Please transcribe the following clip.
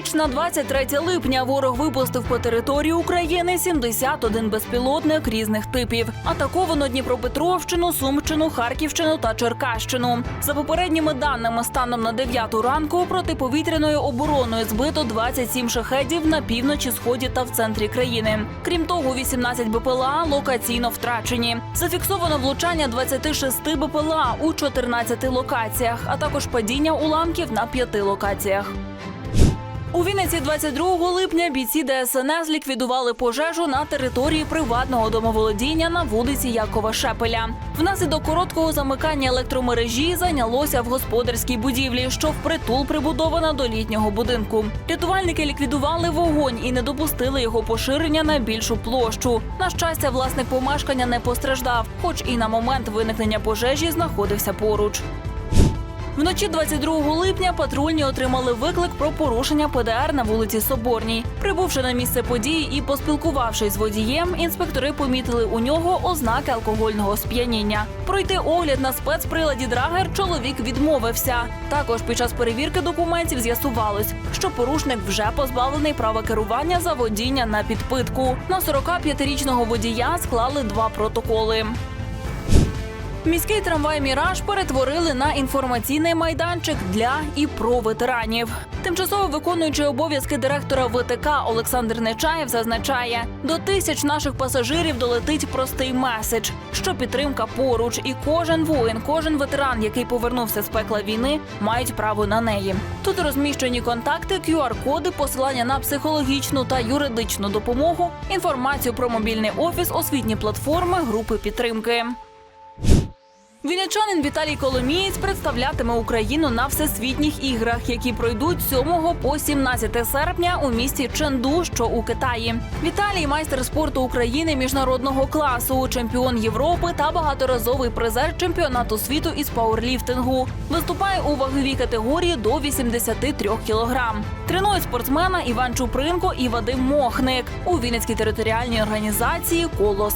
ніч на 23 липня ворог випустив по території України 71 безпілотник різних типів. Атаковано Дніпропетровщину, Сумщину, Харківщину та Черкащину. За попередніми даними, станом на 9 ранку протиповітряною обороною збито 27 шахедів на півночі, сході та в центрі країни. Крім того, 18 БПЛА локаційно втрачені. Зафіксовано влучання 26 БПЛА у 14 локаціях, а також падіння уламків на п'яти локаціях. У Вінниці 22 липня бійці ДСНС ліквідували пожежу на території приватного домоволодіння на вулиці Якова Шепеля. Внаслідок короткого замикання електромережі зайнялося в господарській будівлі, що впритул прибудована до літнього будинку. Рятувальники ліквідували вогонь і не допустили його поширення на більшу площу. На щастя, власник помешкання не постраждав, хоч і на момент виникнення пожежі знаходився поруч. Вночі 22 липня патрульні отримали виклик про порушення ПДР на вулиці Соборній. Прибувши на місце події і поспілкувавшись з водієм, інспектори помітили у нього ознаки алкогольного сп'яніння. Пройти огляд на спецприладі Драгер чоловік відмовився. Також під час перевірки документів з'ясувалось, що порушник вже позбавлений права керування за водіння на підпитку. На 45-річного водія склали два протоколи. Міський трамвай Міраж перетворили на інформаційний майданчик для і про ветеранів. Тимчасово виконуючий обов'язки директора ВТК Олександр Нечаєв зазначає, до тисяч наших пасажирів долетить простий меседж, що підтримка поруч, і кожен воїн, кожен ветеран, який повернувся з пекла війни, мають право на неї. Тут розміщені контакти, QR-коди, посилання на психологічну та юридичну допомогу, інформацію про мобільний офіс, освітні платформи, групи підтримки. Вінничанин Віталій Коломієць представлятиме Україну на всесвітніх іграх, які пройдуть 7 по 17 серпня у місті Ченду, що у Китаї. Віталій майстер спорту України міжнародного класу, чемпіон Європи та багаторазовий призер чемпіонату світу із пауерліфтингу. Виступає у ваговій категорії до 83 кілограм. Тренують спортсмена Іван Чупринко і Вадим Мохник у Вінницькій територіальній організації Колос.